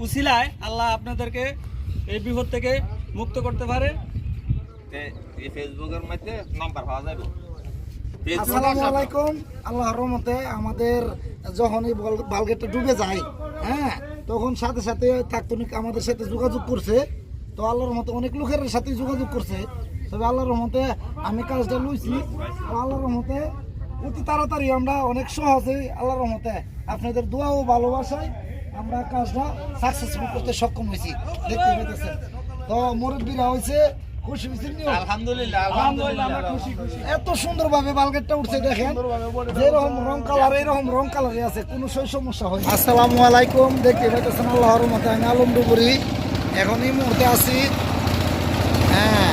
উসিলায় আল্লাহ আপনাদেরকে এই বিপদ থেকে মুক্ত করতে পারে। এই ফেসবুকের মধ্যে নাম্বার পাওয়া যাবে। আসসালামু আলাইকুম। আল্লাহর রহমতে আমাদের যখন এই বল- বালগেটটা ডুবে যায় হ্যাঁ তখন সাথে সাথে তাৎক্ষণিক আমাদের সাথে যোগাযোগ করছে। তো আল্লাহর রহমতে অনেক লোকের সাথে যোগাযোগ করছে। তবে আল্লাহর রহমতে আমি কাজটা লইছি। তো আল্লাহর রহমতে অতি তাড়াতাড়ি আমরা অনেক সহজে আল্লাহর রহমতে আপনাদের দোয়া ও ভালোবাসায় আমরা কাজটা সাকসেসফুল করতে সক্ষম হয়েছি। দেখতে পেতেছেন তো মুরব্বীরা হয়েছে খুশি হয়েছেন নিও? আলহামদুলিল্লাহ এত সুন্দরভাবে বালগেটটা উঠছে দেখেন। যেরকম রং কালার এরকম রং কালারে আছে কোনো সই সমস্যা হয় আসসালামু আলাইকুম দেখতে পাইতেছেন আল্লাহর মতে আমি আলমডুবুরি। এখন এই মুহূর্তে আছি। হ্যাঁ।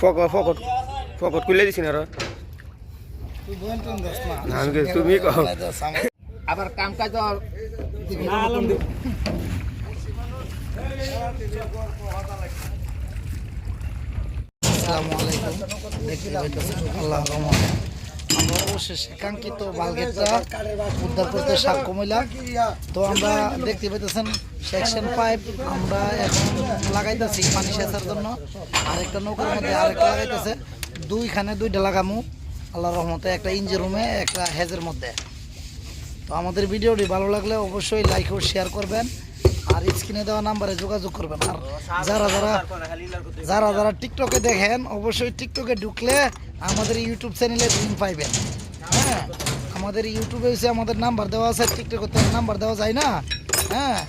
ফকট ফকট ফকট খুলে দিছি না তুমি আবার কাম কাজ আসসালামু আলাইকুম। দেখতে পাইতেছেন আল্লাহর রহমতে। আমরা তো আমরা দেখতে সেকশন আমরা লাগাইতেছি পানি জন্য। নৌকার মধ্যে আরেকটা লাগাইতেছে। দুইখানে দুইটা রহমতে একটা রুমে একটা হেজের মধ্যে। তো আমাদের ভিডিওটি ভালো লাগলে অবশ্যই লাইক ও শেয়ার করবেন। আর স্ক্রিনে দেওয়া নাম্বারে যোগাযোগ করবেন। আর যারা যারা যারা যারা টিকটকে দেখেন, অবশ্যই টিকটকে ঢুকলে আমাদের ইউটিউব চ্যানেলে লিঙ্ক পাইবেন। হ্যাঁ আমাদের ইউটিউবে আমাদের নাম্বার দেওয়া আছে, টিকটকে নাম্বার দেওয়া যায় না। হ্যাঁ